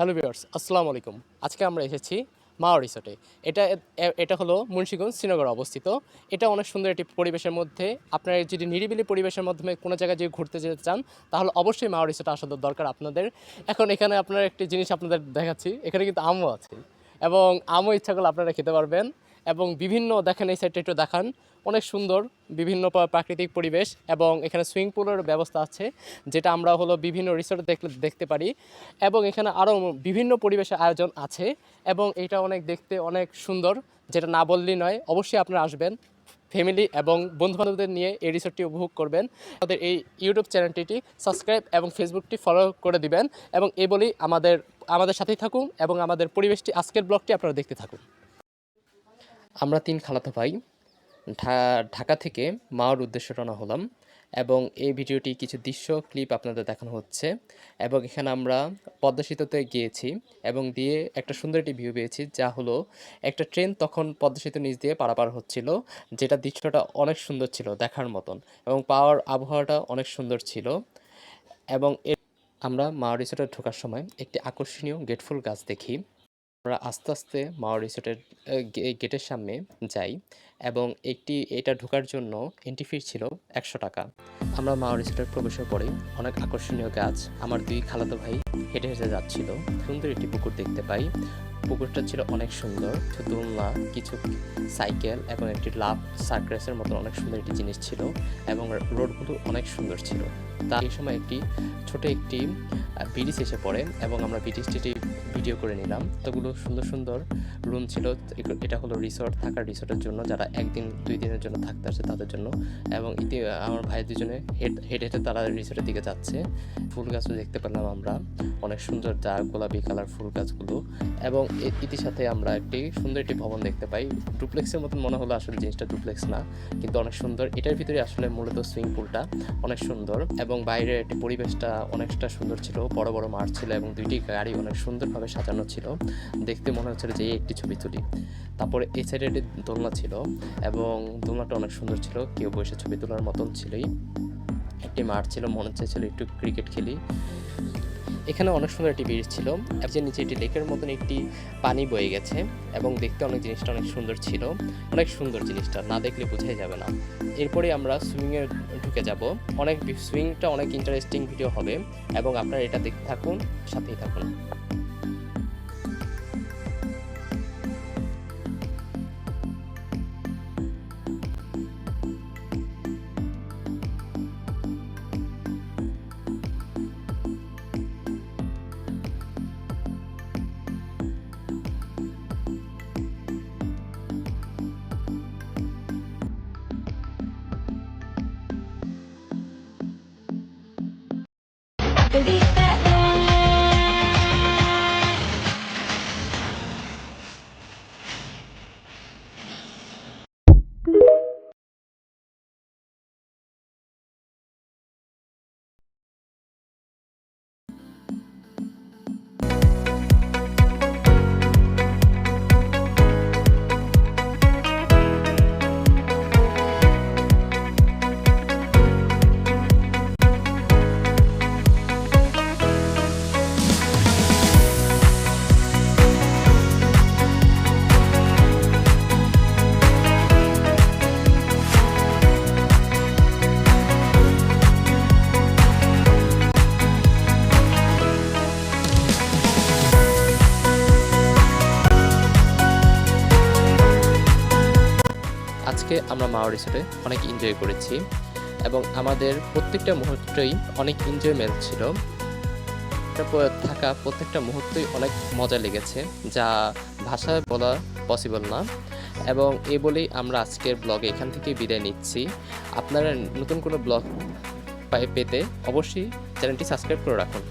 Hello viewers, আসসালামু আলাইকুম। আজকে আমরা এসেছি মা রিসোর্টে। এটা এটা হলো মুন্সিগঞ্জ শ্রীনগরে অবস্থিত। এটা অনেক সুন্দর একটি পরিবেশের মধ্যে। আপনারা যদি নিরিবিলি পরিবেশের মাধ্যমে কোনো জায়গায় যদি ঘুরতে যেতে চান, তাহলে অবশ্যই মা রিসোর্টে আসা দরকার আপনাদের। এখন এখানে আপনার একটি জিনিস আপনাদের দেখাচ্ছি। এখানে কিন্তু আমও আছে। এবং আমও ইচ্ছা করলে আপনারা খেতে পারবেন। এবং বিভিন্ন, দেখেন এই সাইডটা একটু দেখান, অনেক সুন্দর, বিভিন্ন প্রাকৃতিক পরিবেশ এবং এখানে সুইমিং পুলের ব্যবস্থা আছে, যেটা আমরা হলো বিভিন্ন রিসোর্টে দেখলে, দেখতে পারি এবং এখানে আরও বিভিন্ন পরিবেশের আয়োজন আছে এবং এটা অনেক দেখতে অনেক সুন্দর, যেটা না বললেই নয়, অবশ্যই আপনারা আসবেন ফ্যামিলি এবং বন্ধুবান্ধবদের নিয়ে এই রিসোর্টটি উপভোগ করবেন। আমাদের এই ইউটিউব চ্যানেলটি সাবস্ক্রাইব এবং ফেসবুকটি ফলো করে দিবেন এবং এই বলেই আমাদের আমাদের সাথেই থাকুন এবং আমাদের পরিবেশটি, আজকের ব্লগটি আপনারা দেখতে থাকুন। আমরা তিন খালাতো ভাই ঢাকা থেকে মাওয়ার উদ্দেশ্যে রওনা হলাম এবং এই ভিডিওটি কিছু দৃশ্য, ক্লিপ আপনাদের দেখানো হচ্ছে এবং এখানে আমরা পদ্মা সেতুতে গিয়েছি এবং দিয়ে একটা সুন্দর একটি ভিউ পেয়েছি যা হলো একটা ট্রেন তখন পদ্মা সেতু নিচ দিয়ে পারাপার হচ্ছিল, যেটা দৃশ্যটা অনেক সুন্দর ছিল দেখার মতন এবং পাওয়ার আবহাওয়াটা অনেক সুন্দর ছিল এবং আমরা মাওয়া রিসোর্টে ঢোকার সময় একটি আকর্ষণীয় গেটফুল গাছ দেখি। আমরা আস্তে আস্তে মাওয়া রিসোর্টের গেটের সামনে যাই এবং একটি, এটা ঢোকার জন্য এন্ট্রি ফি ছিল একশো টাকা। আমরা মাওয়া রিসোর্টের প্রবেশের পরে অনেক আকর্ষণীয় গাছ, আমার দুই খালাতো ভাই হেঁটে হেঁটে যাচ্ছিল। সুন্দর একটি পুকুর দেখতে পাই। পুকুরটা ছিল অনেক সুন্দর দোলনা, কিছু সাইকেল এবং একটি লাভ সার্কাসের মতো অনেক সুন্দর একটি জিনিস ছিল এবং রোডগুলো অনেক সুন্দর ছিল। তা এই সময় একটি ছোট একটি ব্রিটিশ এসে পড়ে এবং আমরা ব্রিটিশটি ভিডিও করে নিলাম। তোগুলো সুন্দর সুন্দর রুম ছিল। এটা হলো রিসর্ট থাকার রিসর্টের জন্য। যারা একদিন, দুই দিনের জন্য থাকতে আসে তাদের জন্য। এবং ইতি, আমার ভাই দুজনে হেঁটে হেঁটে তারা রিসর্টের দিকে যাচ্ছে। ফুল গাছও দেখতে পেলাম আমরা। অনেক সুন্দর যা গোলাপি কালার ফুল গাছগুলো এবং ইতির সাথে আমরা একটি সুন্দর একটি ভবন দেখতে পাই। ডুপ্লেক্সের মতন মনে হলো আসলে জিনিসটা ডুপ্লেক্স না, কিন্তু অনেক সুন্দর। এটার ভিতরে আসলে মূলত সুইমিং পুলটা অনেক সুন্দর এবং বাইরের একটি পরিবেশটা অনেকটা সুন্দর ছিল। বড় বড় মাঠ ছিল এবং দুইটি গাড়ি অনেক সুন্দরভাবে সাজানো ছিল। দেখতে মনে হচ্ছিল যে একটি ছবি তুলি। তারপরে এই সাইডে একটি দোলনা ছিল এবং দোলনাটা অনেক সুন্দর ছিল। কেউ বসে ছবি তোলার মতন ছিলই। একটি মাঠ ছিল, মনে চাইছিল একটু ক্রিকেট খেলি। এখানে অনেক সুন্দর একটি ব্রিজ ছিল। যে নিচে একটি লেকের মতন একটি পানি বয়ে গেছে এবং দেখতে অনেক জিনিসটা অনেক সুন্দর ছিল। অনেক সুন্দর জিনিসটা, না দেখলে বোঝাই যাবে না। এরপরে আমরা সুইমিংয়ে ঢুকে যাব। অনেক সুইমিংটা অনেক ইন্টারেস্টিং ভিডিও হবে এবং আপনারা এটা দেখতে থাকুন, সাথেই থাকুন। Believe আজকে আমরা মাওয়া রিসোর্টে অনেক এনজয় করেছি এবং আমাদের প্রত্যেকটা মুহূর্তই অনেক এনজয়মেন্ট ছিল। থাকা প্রত্যেকটা মুহূর্তই অনেক মজা লেগেছে, যা ভাষায় বলা পসিবল না। এবং এই বলেই আমরা আজকের ব্লগে এখান থেকে বিদায় নিচ্ছি। আপনারা নতুন কোনো ব্লগ পেতে অবশ্যই চ্যানেলটি সাবস্ক্রাইব করে রাখুন।